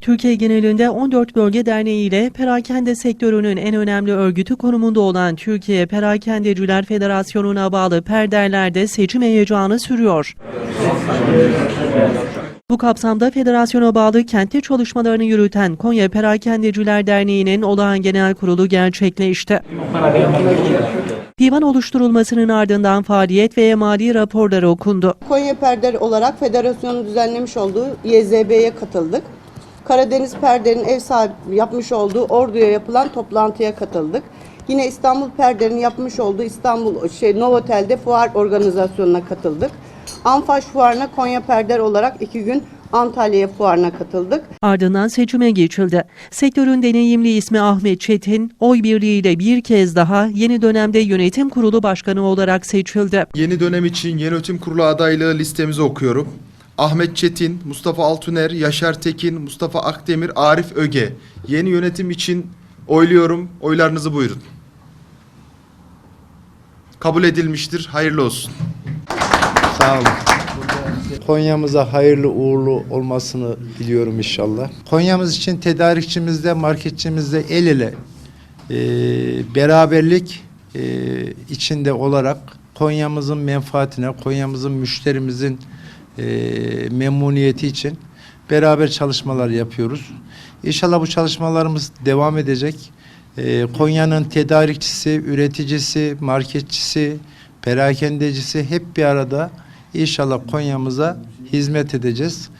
Türkiye genelinde 14 bölge derneği ile perakende sektörünün en önemli örgütü konumunda olan Türkiye Perakendeciler Federasyonu'na bağlı perderlerde seçim heyecanı sürüyor. Bu kapsamda federasyona bağlı kentte çalışmalarını yürüten Konya Perakendeciler Derneği'nin olağan genel kurulu gerçekleşti. Divan oluşturulmasının ardından faaliyet ve mali raporları okundu. Konya Perder olarak federasyonun düzenlemiş olduğu YZB'ye katıldık. Karadeniz Perder'in ev sahibi yapmış olduğu Ordu'ya yapılan toplantıya katıldık. Yine İstanbul Perder'in yapmış olduğu İstanbul şey Novotel'de fuar organizasyonuna katıldık. Anfaş Fuarı'na Konya Perder olarak iki gün Antalya Fuarı'na katıldık. Ardından seçime geçildi. Sektörün deneyimli ismi Ahmet Çetin, oy birliğiyle bir kez daha yeni dönemde yönetim kurulu başkanı olarak seçildi. Yeni dönem için yönetim kurulu adaylığı listemizi okuyorum. Ahmet Çetin, Mustafa Altuner, Yaşar Tekin, Mustafa Akdemir, Arif Öge. Yeni yönetim için oyluyorum. Oylarınızı buyurun. Kabul edilmiştir. Hayırlı olsun. Sağ olun. Konya'mıza hayırlı uğurlu olmasını diliyorum inşallah. Konya'mız için tedarikçimizde, marketçimizde el ele e, beraberlik e, içinde olarak Konya'mızın menfaatine, Konya'mızın müşterimizin e, memnuniyeti için beraber çalışmalar yapıyoruz. İnşallah bu çalışmalarımız devam edecek. E, Konya'nın tedarikçisi, üreticisi, marketçisi, perakendecisi hep bir arada İnşallah Konya'mıza hizmet edeceğiz.